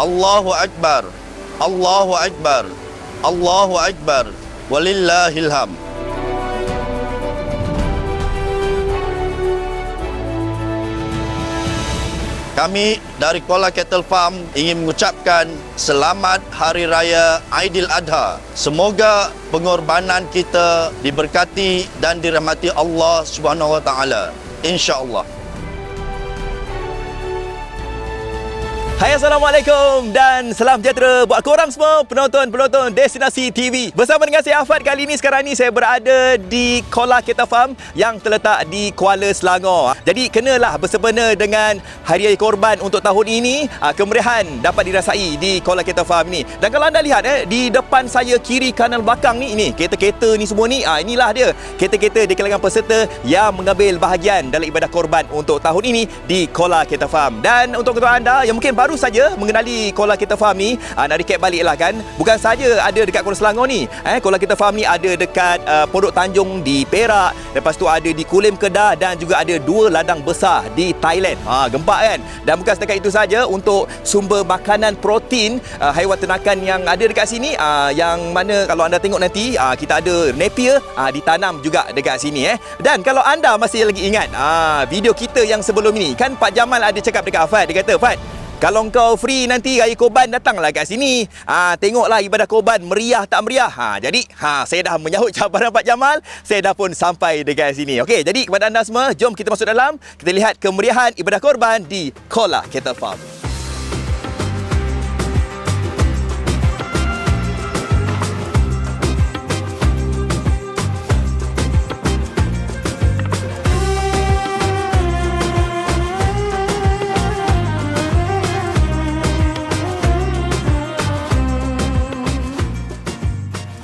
Allahu Akbar. Allahu Akbar. Allahu Akbar. Walillahil hamd. Kami dari Kuala Cattle Farm ingin mengucapkan selamat Hari Raya Aidil Adha. Semoga pengorbanan kita diberkati dan dirahmati Allah Subhanahu Wa Taala. Insya-Allah. Hai Assalamualaikum dan salam sejahtera buat korang semua penonton-penonton Destinasi TV. Bersama dengan saya Afad kali ini sekarang ni saya berada di Kola Kita Farm yang terletak di Kuala Selangor. Jadi kenalah bersempena dengan Hari Raya Korban untuk tahun ini, ah, kemeriahan dapat dirasai di Kola Kita Farm ni. Dan kalau anda lihat eh di depan saya kiri kanan belakang ni ini kereta-kereta ni semua ni ah inilah dia kereta-kereta di kalangan peserta yang mengambil bahagian dalam ibadah korban untuk tahun ini di Kola Kita Farm. Dan untuk ketua anda yang mungkin baru saja mengenali Kola Kita Farm ni, ah, nak recap balik lah kan. Bukan saja ada dekat Kuala Selangor ni. Eh, Kola Kita Farm ni ada dekat uh, Pondok Tanjung di Perak. Lepas tu ada di Kulim Kedah dan juga ada dua ladang besar di Thailand. Ha, gempak kan? Dan bukan setakat itu saja untuk sumber makanan protein uh, haiwan ternakan yang ada dekat sini uh, yang mana kalau anda tengok nanti uh, kita ada Napier uh, ditanam juga dekat sini eh. Dan kalau anda masih lagi ingat uh, video kita yang sebelum ini kan Pak Jamal ada cakap dekat Afad dia kata Fad kalau kau free nanti raya korban datanglah kat sini. Ha, tengoklah ibadah korban meriah tak meriah. Ha, jadi ha, saya dah menyahut cabaran Pak Jamal. Saya dah pun sampai dekat sini. Okey, jadi kepada anda semua, jom kita masuk dalam. Kita lihat kemeriahan ibadah korban di Kola Cattle Farm.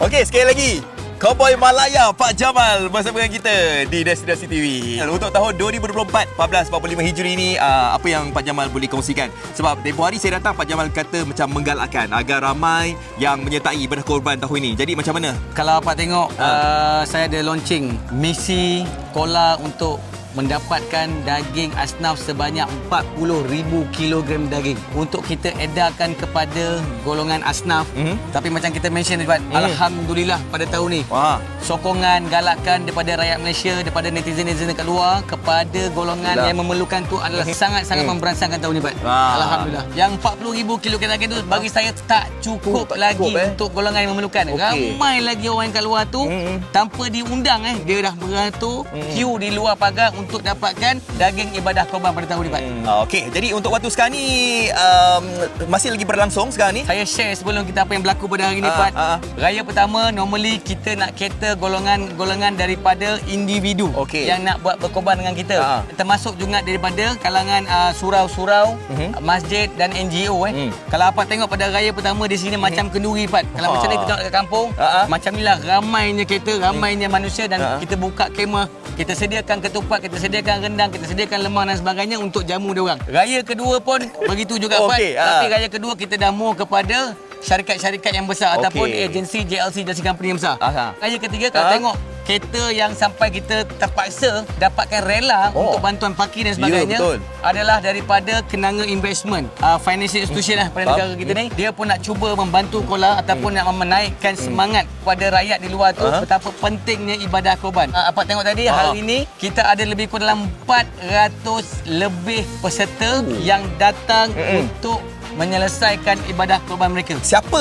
Okey, sekali lagi. Cowboy Malaya Pak Jamal bersama dengan kita di Destinasi TV. Untuk tahun 2024 1445 Hijri ini uh, apa yang Pak Jamal boleh kongsikan? Sebab tempoh hari saya datang Pak Jamal kata macam menggalakkan agar ramai yang menyertai ibadah korban tahun ini. Jadi macam mana? Kalau Pak tengok, Ha. uh, saya ada launching misi Kola untuk mendapatkan daging asnaf sebanyak 40,000 kilogram daging untuk kita edarkan kepada golongan asnaf. Mhm. Tapi macam kita mention tadi, Pak, Mhm. Alhamdulillah pada tahun ni Wah. sokongan galakan daripada rakyat Malaysia daripada netizen-netizen dekat luar kepada golongan Alhamdulillah. yang mememerlukan tu adalah Mhm. sangat-sangat Mhm. memberansangkan tahun ni. Wah. Alhamdulillah. Yang 40,000 kilogram daging tu bagi saya tak cukup tak lagi cukup, eh? untuk golongan yang memerlukan. Okey. Ramai lagi orang kat luar tu Mhm. tanpa diundang eh dia dah beratur Mhm. queue di luar pagar untuk dapatkan daging ibadah korban pada tahun ni Pak. Hmm. Okey, jadi untuk waktu sekarang ni um, masih lagi berlangsung sekarang ni. Saya share sebelum kita apa yang berlaku pada hari ni Ah, Pat. ah. Raya pertama normally kita nak cater golongan-golongan daripada individu Okey. yang nak buat berkorban dengan kita. Ah. Termasuk juga daripada kalangan uh, surau-surau, Mhm. masjid dan NGO eh. Hmm. Kalau apa tengok pada raya pertama di sini macam kenduri Pat. Kalau Ah. macam ni kita tengok dekat kampung, ah. macam inilah ramainya kereta, ramainya manusia dan ah. kita buka kemah, kita sediakan ketupat, kita sediakan rendang, kita sediakan lemang dan sebagainya untuk jamu dia orang. Raya kedua pun begitu juga Pat. Okey, ah. Tapi raya kedua kita dah move kepada syarikat-syarikat yang besar Okey. ataupun agensi JLC JLC company yang besar. Aha. Raya ketiga kalau Ah. tengok kereta yang sampai kita terpaksa dapatkan rela Oh. untuk bantuan parkir dan Ya, sebagainya betul. adalah daripada Kenanga Investment uh, financial institution lah pada negara kita ni dia pun nak cuba membantu Kola ataupun nak menaikkan semangat kepada rakyat di luar tu Hmm. Aha. betapa pentingnya ibadah korban uh, apa tengok tadi Ah. hari ni kita ada lebih kurang dalam 400 lebih peserta yang datang Mm-mm. untuk menyelesaikan ibadah korban mereka Siapa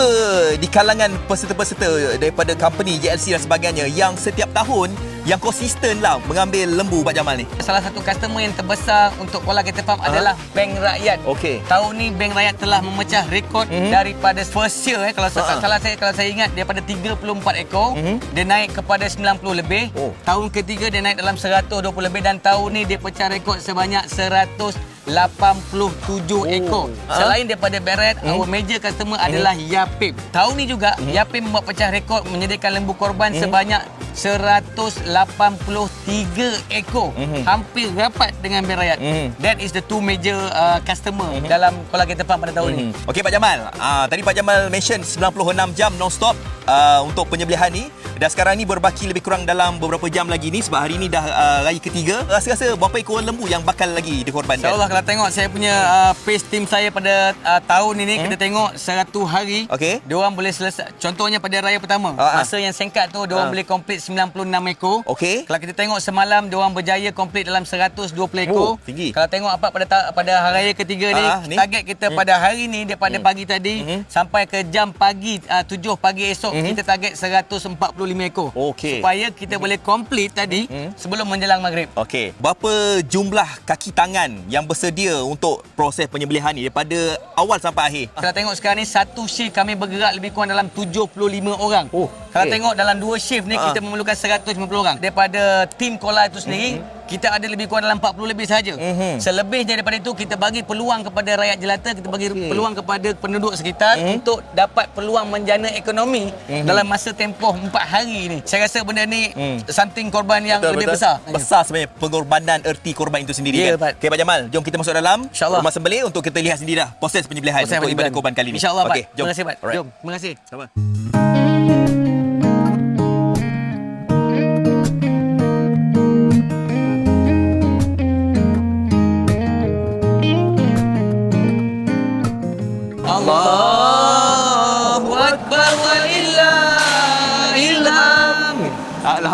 di kalangan peserta-peserta daripada company JLC dan sebagainya yang setiap tahun yang konsisten lah mengambil lembu Pak Jamal ni? Salah satu customer yang terbesar untuk Kuala Kita Farm Ha? adalah Bank Rakyat. Okey. Tahun ni Bank Rakyat telah memecah rekod Mhm. daripada first year eh kalau Ha. tak salah saya kalau saya ingat daripada 34 ekor Mhm. dia naik kepada 90 lebih. Oh. Tahun ketiga dia naik dalam 120 lebih dan tahun ni dia pecah rekod sebanyak 187 ekor. Ha? Selain daripada Beret, Mhm. our major customer adalah Yapim. Tahun ni juga Mhm. Yapim membuat pecah rekod menyediakan lembu korban sebanyak 183 ekor. Mhm. Hampir rapat dengan Rakyat. Mhm. That is the two major uh, customer dalam Kuala Kita pada tahun ni. Hmm. Okey Pak Jamal, ah, tadi Pak Jamal mention 96 jam non-stop uh, untuk penyembelihan ni dan sekarang ni berbaki lebih kurang dalam beberapa jam lagi ni sebab hari ni dah uh, raya ketiga. Rasa-rasa berapa ekor lembu yang bakal lagi dikorbankan? InsyaAllah kalau tengok saya punya uh, pace team saya pada uh, tahun ini hmm? kita tengok 100 hari Okey. dia orang boleh selesai contohnya pada raya pertama ah. masa yang singkat tu dia orang Ah. boleh complete 96 ekor Okey. kalau kita tengok semalam dia orang berjaya complete dalam 120 ekor Oh, tinggi. kalau tengok apa pada ta- pada hari raya ketiga ni ah, ni. target kita pada hari ni daripada pagi tadi Mhm. sampai ke jam pagi uh, 7 pagi esok Mhm. kita target 145 ekor Okey. supaya kita boleh complete tadi Mhm. sebelum menjelang maghrib Okey. Berapa jumlah kaki tangan yang bersedia untuk proses penyembelihan ni daripada awal sampai akhir? Kalau tengok sekarang ni satu shift kami bergerak lebih kurang dalam 75 orang. Oh, Kalau tengok dalam dua shift ni Ha. kita memerlukan 150 orang. Daripada tim Kola itu sendiri kita ada lebih kurang dalam 40 lebih sahaja. Mhm. Selebihnya daripada itu kita bagi peluang kepada rakyat jelata, kita bagi Okey. peluang kepada penduduk sekitar Mhm. untuk dapat peluang menjana ekonomi dalam masa tempoh 4 hari ni. Saya rasa benda ni Mhm. something korban yang lebih besar. Besar sebenarnya pengorbanan erti korban itu sendiri Ya, kan. Pat. Okey Pak Jamal, jom kita masuk dalam InsyaAllah. rumah sembelih untuk kita lihat sendiri dah proses penyembelihan Proses untuk ibadah korban kali ini. InsyaAllah, Pak. Okey, jom. Terima kasih, Pak. Alright. Jom. Terima kasih. Sama.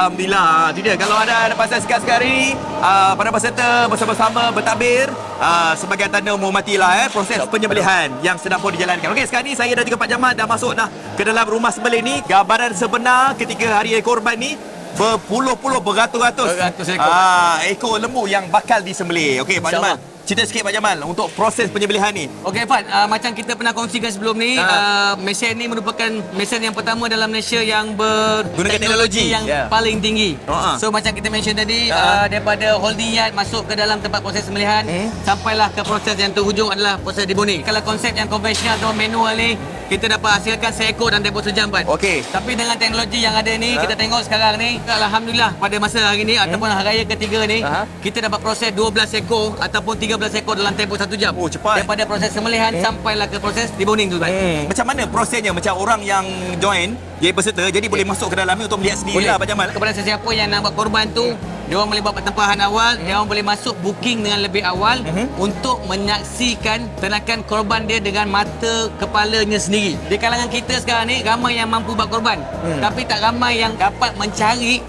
Alhamdulillah. Itu dia. Kalau ada ada pasal sekat-sekat hari ni, uh, para peserta bersama-sama bertakbir uh, sebagai tanda menghormatilah eh, proses penyembelihan yang sedang pun dijalankan. Okey, sekarang ni saya dan juga Pak Jamal dah masuk dah ke dalam rumah sembelih ni. Gambaran sebenar ketika hari korban ni berpuluh-puluh beratus-ratus Beratus ekor. Ah, ekor lembu yang bakal disembelih. Okey, Pak InsyaAllah. Cerita sikit Pak Jamal untuk proses penyembelihan ni. Okey Fat, uh, macam kita pernah kongsikan sebelum ni, Ha. uh, mesin ni merupakan mesin yang pertama dalam Malaysia yang berteknologi teknologi, yang ya. paling tinggi. Ha. So macam kita mention tadi, Ha. uh, daripada holding yard masuk ke dalam tempat proses sembelihan, Hmm. sampailah ke proses yang terhujung adalah proses deboning. Kalau konsep yang konvensional atau manual ni, kita dapat hasilkan seekor dalam tempoh sejam Fat. Okey. Tapi dengan teknologi yang ada ni, Ha. kita tengok sekarang ni, Alhamdulillah pada masa hari ni ataupun hari raya ketiga ni, Ha. kita dapat proses 12 ekor ataupun 13 ekor dalam tempoh satu jam. Oh, cepat. Daripada proses sembelihan sampailah ke proses deboning tu Tuan. Hmm. Macam mana prosesnya? Macam orang yang join, jadi peserta, jadi boleh masuk ke dalam ni untuk melihat sendiri lah Pak Jamal. Kepada sesiapa yang nak buat korban tu, dia orang boleh buat pertempahan awal, dia orang boleh masuk booking dengan lebih awal Mhm. untuk menyaksikan ternakan korban dia dengan mata kepalanya sendiri. Di kalangan kita sekarang ni ramai yang mampu buat korban, Hmm. tapi tak ramai yang dapat mencari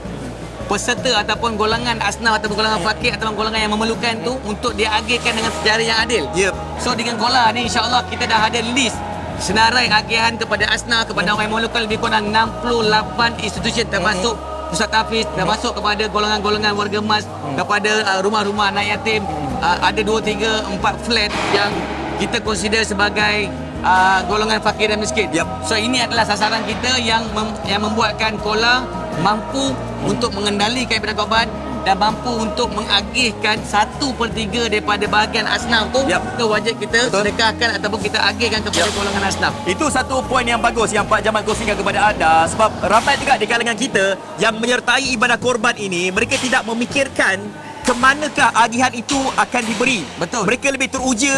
peserta ataupun golongan asnaf ataupun golongan fakir ataupun golongan yang memerlukan tu untuk dia agihkan dengan sejarah yang adil. Yep. So dengan Kola ni insyaAllah kita dah ada list senarai agihan kepada asna kepada orang yang memerlukan lebih kurang 68 institusi termasuk pusat tahfiz termasuk kepada golongan-golongan warga emas kepada uh, rumah-rumah anak yatim uh, ada 2 3 4 flat yang kita consider sebagai uh, golongan fakir dan miskin. Yap. So ini adalah sasaran kita yang mem- yang membuatkan Kola mampu untuk mengendalikan ibadah korban dan mampu untuk mengagihkan satu per tiga daripada bahagian asnaf tu Yap. ke wajib kita Betul. sedekahkan ataupun kita agihkan kepada Yap. golongan asnaf. Itu satu poin yang bagus yang Pak Jamal kongsikan kepada anda sebab ramai juga di kalangan kita yang menyertai ibadah korban ini mereka tidak memikirkan ke manakah agihan itu akan diberi. Betul. Mereka lebih teruja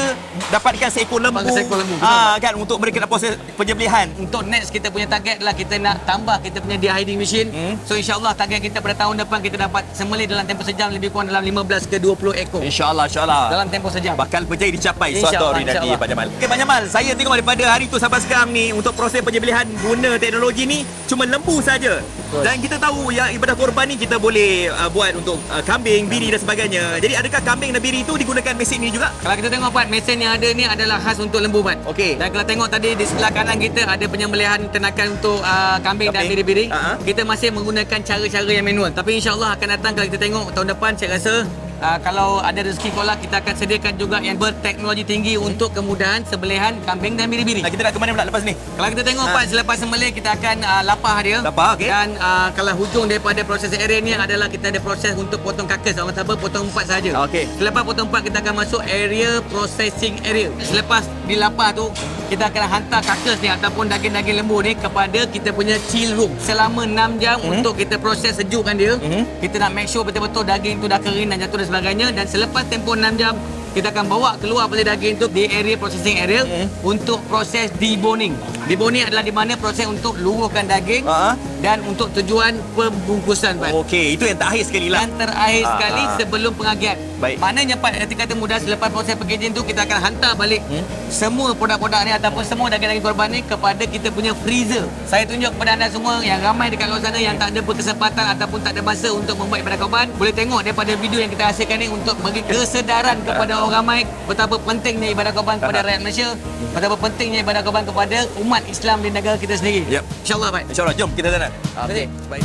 dapatkan seekor lembu. Seekor lembu, Ah kan untuk mereka nak proses penyembelihan. Untuk next kita punya target adalah kita nak tambah kita punya dehydrating machine. Hmm. So insyaAllah target kita pada tahun depan kita dapat sembelih dalam tempoh sejam lebih kurang dalam 15 ke 20 ekor. InsyaAllah, insyaAllah. Dalam tempoh sejam. bakal berjaya dicapai suatu hari nanti. Pak Jamal. Okey Pak Jamal, saya tengok daripada hari tu sampai sekarang ni untuk proses penyembelihan guna teknologi ni cuma lembu saja. Dan kita tahu yang ibadah korban ni kita boleh uh, buat untuk uh, kambing, biri dan sebagainya. Jadi adakah kambing dan biri itu digunakan mesin ni juga? Kalau kita tengok Pat, mesin yang ada ni adalah khas untuk lembu Pat. Okey. Dan kalau tengok tadi di sebelah kanan kita ada penyembelihan ternakan untuk uh, kambing, dan Kambing. biri-biri. Ha-ha. Kita masih menggunakan cara-cara yang manual. Tapi insyaAllah akan datang kalau kita tengok tahun depan saya rasa uh, kalau ada rezeki kolah kita akan sediakan juga yang berteknologi tinggi untuk kemudahan sembelihan kambing dan biri-biri. Nah, kita nak ke mana pula lepas ni? Kalau kita tengok Ha. Pat selepas sembelih kita akan uh, lapah dia. Lapah, okey. Dan uh, kalau hujung daripada proses area ni adalah kita ada proses untuk potong karkas. Orang apa potong empat saja. Okey. Selepas potong empat kita akan masuk area processing area. Selepas dilapah tu kita akan hantar karkas ni ataupun daging-daging lembu ni kepada kita punya chill room selama 6 jam Mhm. untuk kita proses sejukkan dia. Mhm. Kita nak make sure betul-betul daging tu dah kering dan jatuh dan sebagainya dan selepas tempoh 6 jam kita akan bawa keluar pada daging tu di area processing area Mhm. untuk proses deboning. Deboning adalah di mana proses untuk luruhkan daging Ha? dan untuk tujuan pembungkusan Pat. Okey, itu yang terakhir sekali lah. Dan terakhir Ah, sekali sebelum pengagihan. Baik. Maknanya Pat, nanti kata mudah selepas proses packaging tu kita akan hantar balik Hmm? semua produk-produk ni ataupun semua daging-daging korban ni kepada kita punya freezer. Saya tunjuk kepada anda semua yang ramai dekat luar sana yang tak ada berkesempatan ataupun tak ada masa untuk membuat ibadah korban, boleh tengok daripada video yang kita hasilkan ni untuk bagi kesedaran kepada orang ramai betapa pentingnya ibadah korban kepada rakyat Malaysia, betapa pentingnya ibadah korban kepada umat Islam di negara kita sendiri. Yep. InsyaAllah Pat. InsyaAllah, jom kita sana. Okey. Baik.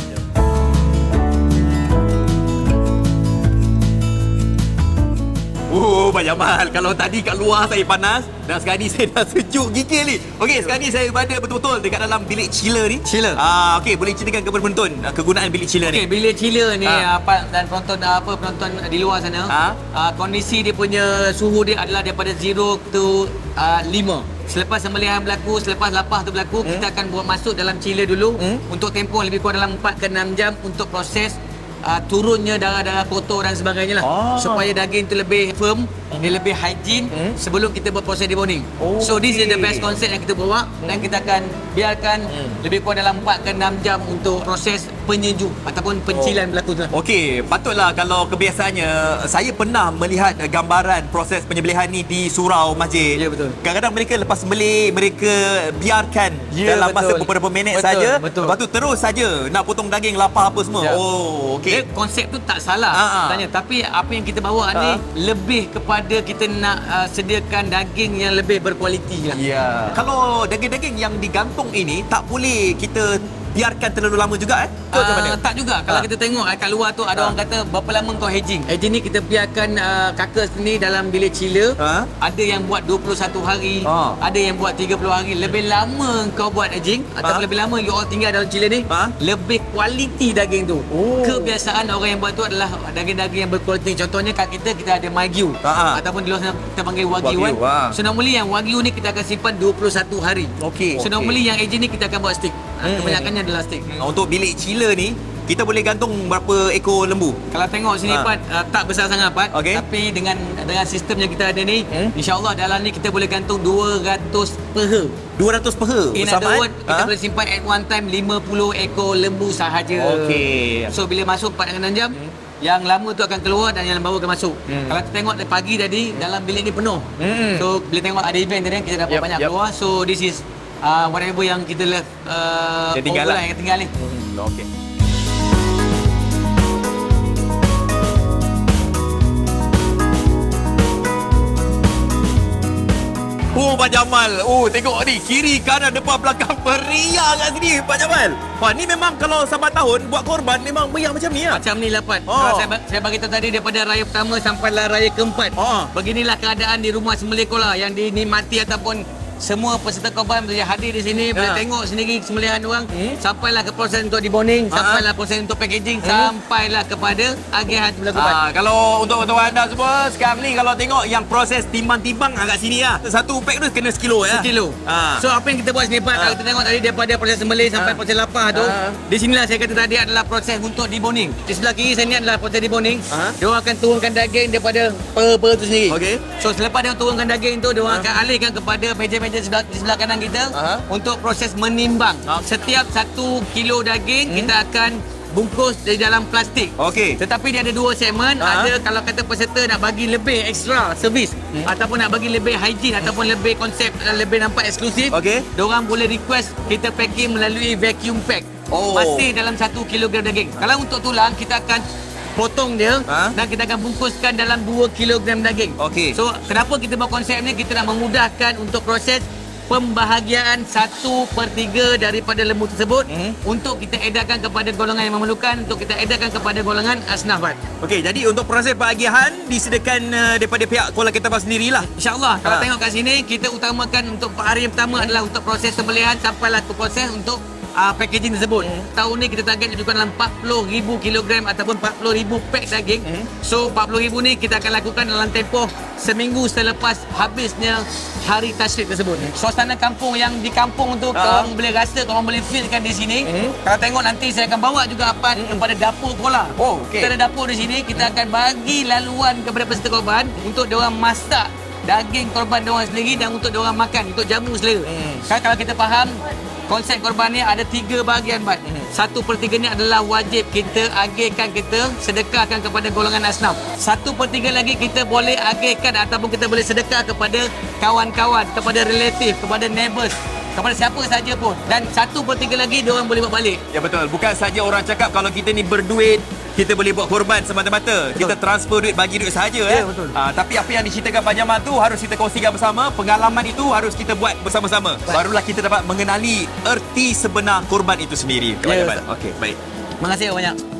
Oh, Pak Jamal. Kalau tadi kat luar saya panas dan sekarang ni saya dah sejuk gigil ni. Okey, sekarang ni saya berada betul-betul dekat dalam bilik chiller ni. Chiller. Ah, okey, boleh ceritakan kepada penonton ah, kegunaan bilik chiller Okey, ni. bila chiller ni Ha. apa dan penonton apa penonton di luar sana, Ha. uh, kondisi dia punya suhu dia adalah daripada 0 to uh, 5. Selepas sembelihan berlaku, selepas lapah tu berlaku, hmm. kita akan buat masuk dalam chiller dulu Hmm. untuk tempoh lebih kurang dalam 4 ke 6 jam untuk proses uh, turunnya darah-darah kotor dan sebagainya lah. Ah. Supaya daging tu lebih firm, dia lebih hygiene Hmm. sebelum kita buat proses deboning. Oh, So this is the okey. best concept yang kita bawa dan kita akan biarkan lebih kurang dalam 4 ke 6 jam untuk proses penyejuk ataupun pencilan berlaku tu. lah. Okey, patutlah kalau kebiasaannya saya pernah melihat gambaran proses penyembelihan ni di surau masjid. Ya, betul. Kadang-kadang mereka lepas sembelih mereka biarkan Ya, dalam masa betul. beberapa minit saja. Lepas tu terus saja nak potong daging lapar apa semua. Ya. Oh, Okay. okey. konsep tu tak salah Ha, ha. sebenarnya tapi apa yang kita bawa ni Ha. lebih kepada kita nak uh, sediakan daging yang lebih berkualiti lah. Ya. Kalau daging-daging yang digantung ini tak boleh kita biarkan terlalu lama juga eh? Tu macam mana? Uh, tak juga Kalau Ha. kita tengok uh, kat luar tu ada Ha. orang kata berapa lama kau hedging. Hedging ni kita biarkan uh, kakak ni dalam bilik chiller. Ha. Ada yang buat 21 hari, Ha. ada yang buat 30 hari. Lebih lama kau buat hedging ataupun Ha. lebih lama you all tinggal dalam chiller ni, Ha. lebih kualiti daging tu. Oh. Kebiasaan orang yang buat tu adalah daging-daging yang berkualiti. Contohnya kat kita kita ada Wagyu Ha. ataupun di luar sana kita panggil Wagyu, Wagyu, kan. ha. So normally yang Wagyu ni kita akan simpan 21 hari. Okey. So normally yang agent ni kita akan buat stick. Ha, Hmm. Kebanyakannya adalah stick. Untuk bilik chiller ni kita boleh gantung berapa ekor lembu? Kalau tengok sini Ha. Pat uh, tak besar sangat Pat Okey. tapi dengan dengan sistem yang kita ada ni Hmm. insyaallah dalam ni kita boleh gantung 200 peha. 200 peha In other word eh? kita Ha? boleh simpan at one time 50 ekor lembu sahaja. Okey. So bila masuk 4 dengan 6 jam yang lama tu akan keluar dan yang baru akan masuk. Hmm. Kalau kita tengok dari pagi tadi dalam bilik ni penuh. Hmm. So bila tengok ada event tadi kita dapat Yep, banyak yep. keluar. So this is uh, whatever yang kita left uh, Yang tinggal over lah. yang tinggal ni. Hmm, okey. Oh Pak Jamal Oh tengok ni Kiri kanan depan belakang Meriah kat sini Pak Jamal Wah ni memang kalau sampai tahun Buat korban Memang meriah macam ni lah Macam ni lah Pat Oh. Kalau saya, saya bagi tahu tadi Daripada raya pertama Sampailah raya keempat Oh. Beginilah keadaan di rumah sembelih kola Yang dinikmati ataupun semua peserta korban boleh hadir di sini boleh Ya. tengok sendiri sembelihan orang Hmm. sampailah ke proses untuk deboning Ha. sampailah proses untuk packaging Hmm. sampailah kepada agihan berlaku Ah, kalau untuk untuk anda semua sekarang ni kalau tengok yang proses timbang-timbang agak sini lah. Satu pack tu kena sekilo ya. Sekilo. Ah. So apa yang kita buat sini Pat Ah. Kalau kita tengok tadi daripada proses sembelih sampai Ah. proses lapah tu Ah. Di sinilah saya kata tadi adalah proses untuk deboning Di sebelah kiri saya ni adalah proses deboning Ah. Dia akan turunkan daging daripada per-per tu sendiri Okey. So selepas dia turunkan daging tu Dia Ah. akan alihkan kepada meja-meja sebelah, di sebelah kanan kita Ah. Untuk proses menimbang Ah. Setiap satu kilo daging Hmm. kita akan bungkus di dalam plastik Okey. tetapi dia ada dua segmen Ah. ada kalau kata peserta nak bagi lebih extra servis Hmm. ataupun nak bagi lebih hygiene ataupun lebih konsep uh, lebih nampak eksklusif Okey. Diorang boleh request kita packing melalui vacuum pack Oh. masih dalam 1 kilogram daging kalau untuk tulang kita akan potong dia Ha? dan kita akan bungkuskan dalam 2 kilogram daging Okey. so kenapa kita buat konsep ni kita nak memudahkan untuk proses pembahagian 1 per 3 daripada lembu tersebut Mhm. untuk kita edarkan kepada golongan yang memerlukan untuk kita edarkan kepada golongan asnaf Pat. Okey, jadi untuk proses peagihan disediakan uh, daripada pihak Kuala Kitabar sendirilah. InsyaAllah Kalau Ha. tengok kat sini Kita utamakan untuk hari yang pertama adalah Untuk proses sembelihan Sampailah ke proses untuk uh, packaging tersebut Hmm. Tahun ni kita target lebih kurang dalam 40,000 kilogram Ataupun 40,000 pack daging Hmm. So 40,000 ni kita akan lakukan dalam tempoh Seminggu selepas habisnya hari tasrik tersebut Suasana kampung yang di kampung tu Ha. Korang boleh rasa Korang boleh feelkan di sini Hmm. Kalau tengok nanti saya akan bawa juga apa kepada dapur kola Oh, okey. Kita ada dapur di sini Kita akan bagi laluan kepada peserta korban Untuk diorang masak daging korban diorang sendiri dan untuk diorang makan, untuk jamu selera. Hmm. Kan kalau kita faham konsep korban ni ada tiga bahagian Bat. Hmm. Satu per tiga ni adalah wajib kita agihkan kita sedekahkan kepada golongan asnaf. Satu per tiga lagi kita boleh agihkan ataupun kita boleh sedekah kepada kawan-kawan, kepada relatif, kepada neighbours, kepada siapa saja pun. Dan satu per tiga lagi diorang boleh buat balik. Ya betul. Bukan saja orang cakap kalau kita ni berduit kita boleh buat korban semata-mata. Kita transfer duit bagi duit saja Ya, eh. betul. Ah, tapi apa yang diceritakan Pak Jamal tu harus kita kongsikan bersama. Pengalaman itu harus kita buat bersama-sama. Barulah kita dapat mengenali erti sebenar korban itu sendiri. Pak Ya, Jamal. Okey, baik. Terima kasih banyak.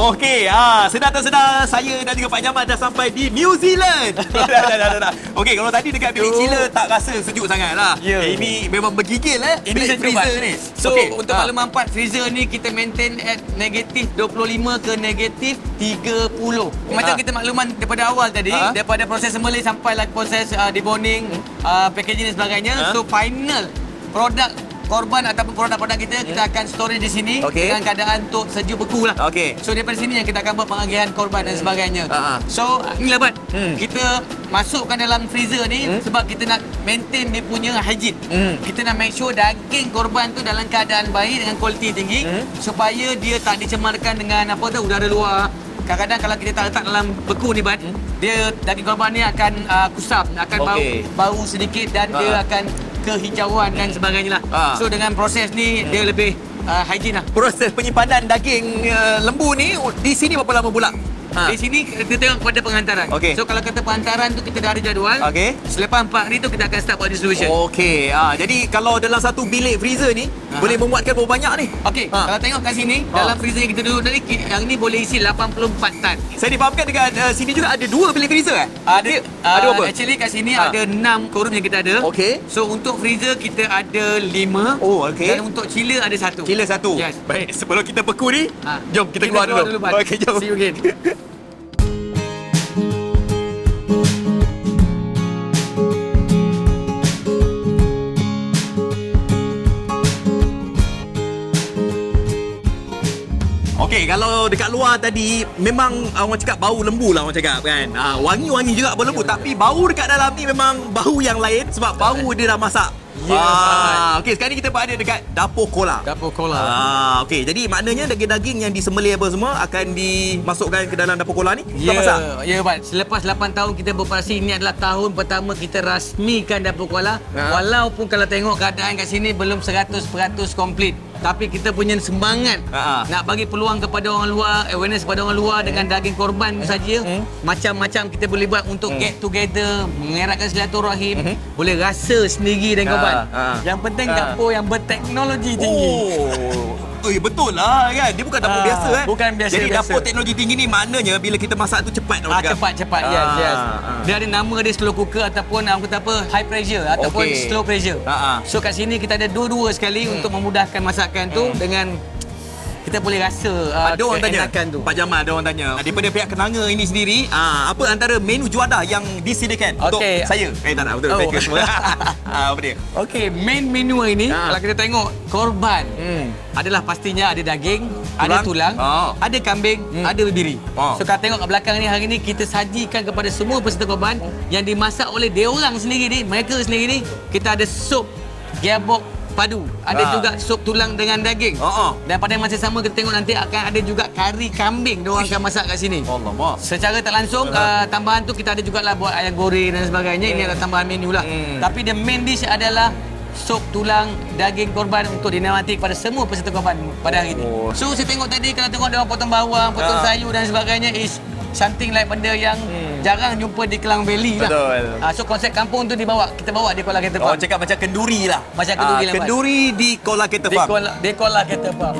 Okey, ah, sedar tak sedar saya dan juga Pak Jamal dah sampai di New Zealand. dah, dah, dah, dah, dah. Okey, kalau tadi dekat Tu. chiller tak rasa sejuk sangat lah. Ya. Eh, ini memang bergigil eh. Ini sejuk, freezer ni. So Okey, untuk ah. makluman part freezer ni kita maintain at negatif 25 ke negatif 30. Macam Ah. kita makluman daripada awal tadi, Ah. daripada proses sembelih sampai lah proses uh, deboning, uh, packaging dan sebagainya. Ah. So final produk korban ataupun produk-produk kita kita akan storage di sini Okey. dengan keadaan untuk sejuk beku lah. Okey. So daripada sini yang kita akan buat pengagihan korban dan sebagainya. Ah, ah. So inilah Bat. Hmm. Kita masukkan dalam freezer ni sebab kita nak maintain dia punya hygiene. Hmm. Kita nak make sure daging korban tu dalam keadaan baik dengan kualiti tinggi Hmm. supaya dia tak dicemarkan dengan apa tu udara luar. Kadang-kadang kalau kita tak letak dalam beku ni Bat, dia daging korban ni akan uh, kusam, akan Okey. bau bau sedikit dan dia Ah. akan kehijauan dan sebagainya lah. Ah. So dengan proses ni dia lebih uh, hygiene lah. proses penyimpanan daging uh, lembu ni di sini berapa lama pula? Ha. Di sini kita tengok kepada penghantaran. Okey. So kalau kata penghantaran tu kita dah ada jadual. Okey. Selepas 4 hari tu kita akan start buat distribution. Okey, ah jadi kalau dalam satu bilik freezer ni Aha. boleh memuatkan berapa banyak ni? Okey, Ha. kalau tengok kat sini Ha. dalam freezer yang kita duduk tadi yang ni boleh isi 84 tan. Saya difahamkan dekat uh, sini juga ada dua bilik freezer eh? Ada ada uh, berapa? Actually kat sini Ha. ada 6 korum yang kita ada. Okey. So untuk freezer kita ada 5. Oh, okey. Dan untuk chiller ada satu. Kila satu. Yes. Baik, sebelum kita beku ni, Ha. jom kita, keluar, dulu. Bat. Okey, jom. See you again. Okey, kalau dekat luar tadi memang uh, orang cakap bau lembu lah orang cakap kan. Ha, wangi-wangi juga bau lembu tapi bau dekat dalam ni memang bau yang lain sebab bau dia dah masak. Ya, Ah, okey sekarang ni kita berada dekat dapur kola. Dapur kola. Ah, okey. Jadi maknanya daging-daging yang disembelih apa semua akan dimasukkan ke dalam dapur kola ni. Ya, Kau masak. ya Bat. Selepas 8 tahun kita beroperasi, ini adalah tahun pertama kita rasmikan Dapur Kuala. Ha. Walaupun kalau tengok keadaan kat sini belum 100% komplit. Tapi kita punya semangat Ha. nak bagi peluang kepada orang luar, awareness kepada orang luar dengan daging korban saja. Hmm. Macam-macam kita boleh buat untuk get together, mengeratkan silaturahim, Hmm. boleh rasa sendiri dengan korban. ha. Yang penting Ha. dapur yang berteknologi tinggi. Oh. Eh betul lah kan. Dia bukan dapur Ah, biasa eh. bukan biasa, Jadi biasa. dapur teknologi tinggi ni maknanya bila kita masak tu cepat orang Ah, cepat cepat yes Ah, yes. ah. Dia ada nama dia slow cooker ataupun orang kata apa high pressure ataupun Okey. slow pressure. Ah, ah. So kat sini kita ada dua-dua sekali untuk memudahkan masakan tu dengan kita boleh rasa uh, ada orang tanya tu. Pak Jamal ada orang tanya daripada pihak kenanga ini sendiri ah, apa antara menu juadah yang disediakan untuk Okey. saya eh tak nak betul Oh. semua ah, apa dia Okey, main menu hari ni Ah. kalau kita tengok korban Hmm. adalah pastinya ada daging, ada tulang, Oh. ada kambing, Hmm. ada bibiri. Oh. So kalau tengok kat belakang ni hari ni kita sajikan kepada semua peserta korban yang dimasak oleh dia orang sendiri ni, mereka sendiri ni, kita ada sup gearbox padu. Ada Ah. juga sup tulang dengan daging. Oh, oh. Dan pada masa sama kita tengok nanti akan ada juga kari kambing dia orang akan masak kat sini. Allah mak Secara tak langsung uh, tambahan tu kita ada jugalah buat ayam goreng dan sebagainya. Ini adalah tambahan menu lah. Hmm. Tapi the main dish adalah sup tulang daging korban untuk dinikmati kepada semua peserta korban pada hari ini. Oh. So saya tengok tadi kalau tengok dia orang potong bawang, potong Ah. sayur dan sebagainya is something like benda yang jarang jumpa di Kelang Valley lah. Betul. Ah, so konsep kampung tu dibawa, kita bawa di Kuala Kereta Farm. Orang cakap macam kenduri lah Macam kenduri Ah, lah. Kenduri di Kola Kereta di Farm Kuala, di Kuala Kereta Farm.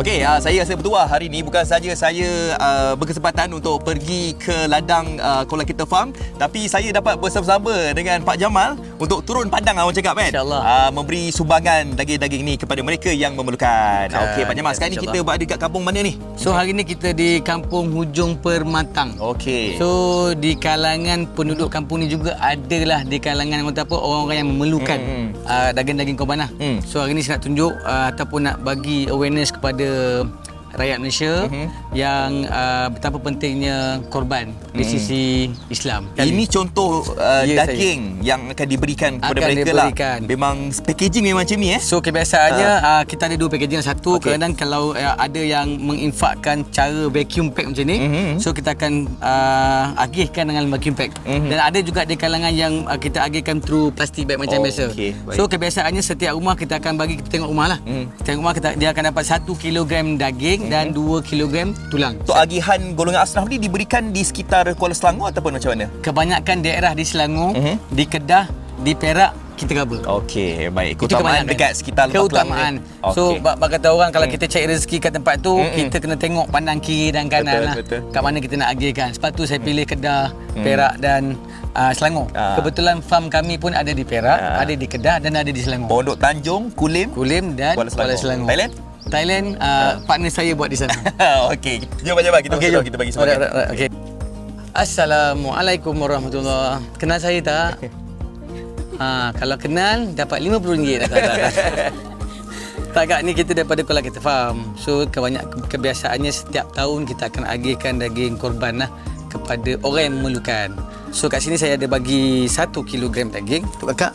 Okey, uh, saya rasa bertuah hari ni bukan saja saya uh, berkesempatan untuk pergi ke ladang uh, Kola Kita Farm tapi saya dapat bersama-sama dengan Pak Jamal untuk turun padang orang cakap kan. InsyaAllah. Uh, memberi sumbangan daging-daging ni kepada mereka yang memerlukan. Okey, Pak Jamal, sekarang ni kita berada dekat kampung mana ni? So hari ni kita di kampung Hujung Permatang. Okey. So di kalangan penduduk kampung ni juga adalah di kalangan orang apa orang-orang yang memerlukan hmm. uh, daging-daging korban lah. Hmm. So hari ni saya nak tunjuk uh, ataupun nak bagi awareness kepada rakyat Malaysia Mhm. yang uh, betapa pentingnya korban di sisi Islam. Ini contoh uh, Ya, daging yang akan diberikan kepada Akan mereka diberikan. lah. Memang packaging memang macam ni eh. So kebiasaannya uh, kita ada dua packaging satu okay. kadang kalau uh, ada yang menginfakkan cara vacuum pack macam ni Mhm. so kita akan uh, agihkan dengan vacuum pack Mhm. dan ada juga di kalangan yang uh, kita agihkan through plastic bag macam Oh, biasa baik. so kebiasaannya setiap rumah kita akan bagi kita tengok rumah lah Mhm. tengok rumah kita dia akan dapat 1 kilogram daging dan 2 kilogram tulang Untuk agihan golongan asnaf ni diberikan di sekitar Kuala Selangor ataupun macam mana? kebanyakan daerah di Selangor Mhm. di Kedah di Perak kita cover Okey, baik. Keutamaan dekat sekitar Lembah Keutamaan. Ni. So Okey. bak, kata orang kalau kita cari rezeki kat tempat tu, Mm-mm. kita kena tengok pandang kiri dan kanan Betul, lah. betul. Kat mana kita nak agihkan. Sebab tu saya pilih Kedah, Perak dan uh, Selangor. Ah. Kebetulan farm kami pun ada di Perak, Ah. ada di Kedah dan ada di Selangor. Pondok Tanjung, Kulim. Kulim dan Kuala Selangor. Kuala Selangor. Thailand? Thailand uh, partner saya buat di sana. Okey. Jom Jamal kita jom. kita bagi semua. alright, alright. Okey. Assalamualaikum warahmatullahi Kenal saya tak? ha, kalau kenal dapat RM50 tak, tak, tak, kak ni kita daripada Kuala Kita Farm So kebanyak kebiasaannya setiap tahun kita akan agihkan daging korban lah kepada orang yang memerlukan So kat sini saya ada bagi 1 kilogram daging Untuk kakak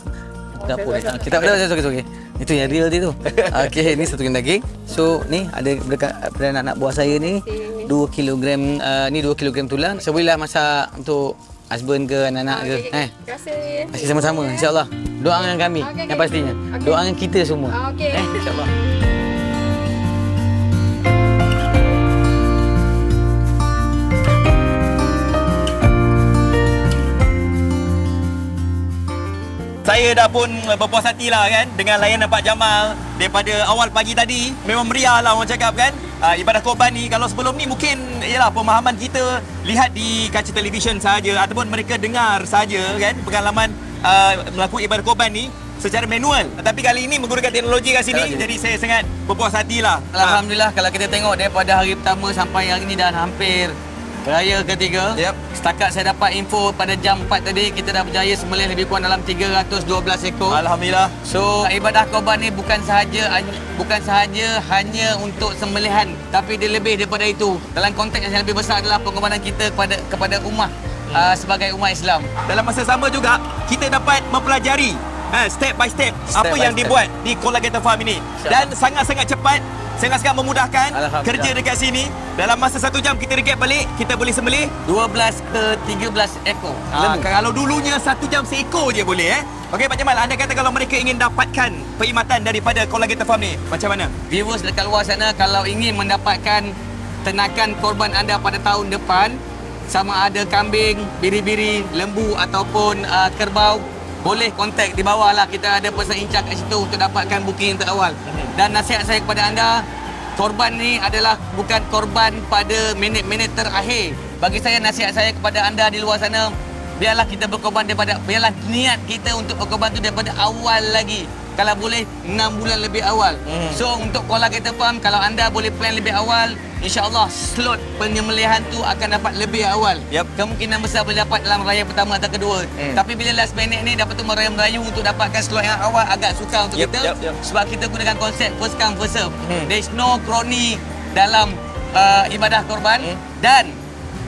Dapur. Ha, kita ada okay, okay, okay. Itu yang real dia tu. Okey, ni satu kilo daging. So, ni ada dekat pada anak-anak buah saya ni 2 kilogram uh, ni 2 kilogram tulang. Saya bolehlah masak untuk husband ke anak-anak ke. Okey. Eh. Terima kasih. Masih sama-sama insya-Allah. Doakan kami Okey, yang pastinya. Okey. Doakan kita semua. Okey. Eh, insya-Allah. Saya dah pun berpuas hati lah kan dengan layanan Pak Jamal daripada awal pagi tadi. Memang meriah lah orang cakap kan. Uh, ibadah korban ni kalau sebelum ni mungkin ialah pemahaman kita lihat di kaca televisyen saja ataupun mereka dengar saja kan pengalaman uh, melakukan ibadah korban ni secara manual. Tapi kali ini menggunakan teknologi kat sini jadi saya sangat berpuas hati lah. Alhamdulillah kalau kita tengok daripada hari pertama sampai hari ni dah hampir raya ketiga. Yep. Setakat saya dapat info pada jam 4 tadi kita dah berjaya sembelih lebih kurang dalam 312 ekor. Alhamdulillah. So ibadah korban ni bukan sahaja bukan sahaja hanya untuk sembelihan tapi dia lebih daripada itu. Dalam konteks yang lebih besar adalah pengorbanan kita kepada kepada ummah uh, sebagai umat Islam. Dalam masa sama juga kita dapat mempelajari ha, step by step, Step apa by yang step. dibuat di Collagen Farm ini dan sangat-sangat cepat sangat-sangat memudahkan kerja dekat sini. Dalam masa satu jam kita reget balik kita boleh sembelih. 12 ke 13 ekor. ha, kalau dulunya satu jam seekor je boleh eh. Okey Pak Jamal, anda kata kalau mereka ingin dapatkan perkhidmatan daripada Collagen Farm ni macam mana? Viewers dekat luar sana kalau ingin mendapatkan tenakan korban anda pada tahun depan sama ada kambing, biri-biri, lembu ataupun uh, kerbau boleh kontak di bawah lah. Kita ada person in charge kat situ untuk dapatkan booking yang terawal dan nasihat saya kepada anda korban ni adalah bukan korban pada minit-minit terakhir. Bagi saya nasihat saya kepada anda di luar sana biarlah kita berkorban daripada biarlah niat kita untuk berkorban tu daripada awal lagi. Kalau boleh 6 bulan lebih awal. Hmm. So untuk kola kita faham kalau anda boleh plan lebih awal, insya-Allah slot penyembelihan tu akan dapat lebih awal. Yap. Kemungkinan besar boleh dapat dalam raya pertama atau kedua. Hmm. Tapi bila last minute ni dapat tu merayu-merayu untuk dapatkan slot yang awal agak sukar untuk Yap, kita yap, yap. sebab kita gunakan konsep first come first serve. Hmm. There is no crony dalam uh, ibadah korban Hmm. dan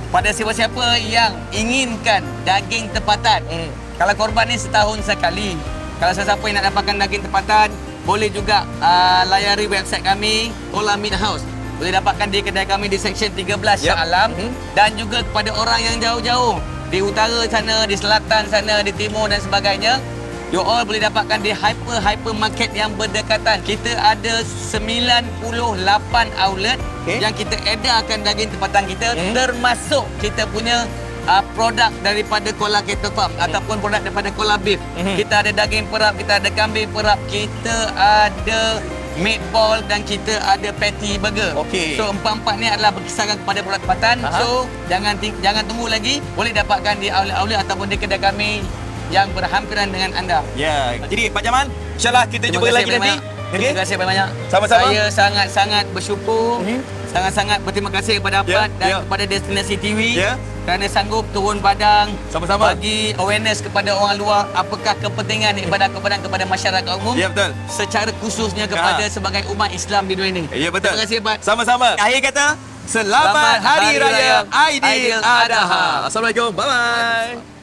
pada siapa-siapa yang inginkan daging tempatan. Hmm. Kalau korban ni setahun sekali. Kalau sesiapa yang nak dapatkan daging tempatan, boleh juga uh, layari website kami, Kola Meat House. Boleh dapatkan di kedai kami di Section 13 Shah Yep. Alam Mhm. dan juga kepada orang yang jauh-jauh di utara sana, di selatan sana, di timur dan sebagainya. You all boleh dapatkan di hyper-hypermarket yang berdekatan. Kita ada 98 outlet Okey. yang kita edarkan daging tempatan kita Hmm. termasuk kita punya uh, produk daripada Kola Cattle Farm ataupun produk daripada Kola Beef. Mhm. Kita ada daging perap, kita ada kambing perap, kita ada meatball dan kita ada patty burger. Okey. So empat-empat ni adalah berkisarkan kepada produk tempatan. Aha. So jangan jangan tunggu lagi. Boleh dapatkan di outlet-outlet ataupun di kedai kami yang berhampiran dengan anda. Ya. Jadi Pak Jamal, insyaAllah kita jumpa lagi nanti. banyak. Okey? Terima kasih banyak. Sama-sama. Saya sangat-sangat bersyukur. Mhm. Sangat-sangat berterima kasih kepada Afat Ya, dan ya. kepada Destinasi TV Ya. Kerana sanggup turun padang Sama-sama. bagi awareness kepada orang luar apakah kepentingan ibadah kepada kepada masyarakat umum Ya, betul. secara khususnya kepada Ha. sebagai umat Islam di dunia ini. Ya betul. Terima kasih Afat. Sama-sama. Akhir kata, selamat, Selamat Hari, Hari Raya Raya Aidil Aidil Adha. Adha. Assalamualaikum. Bye bye.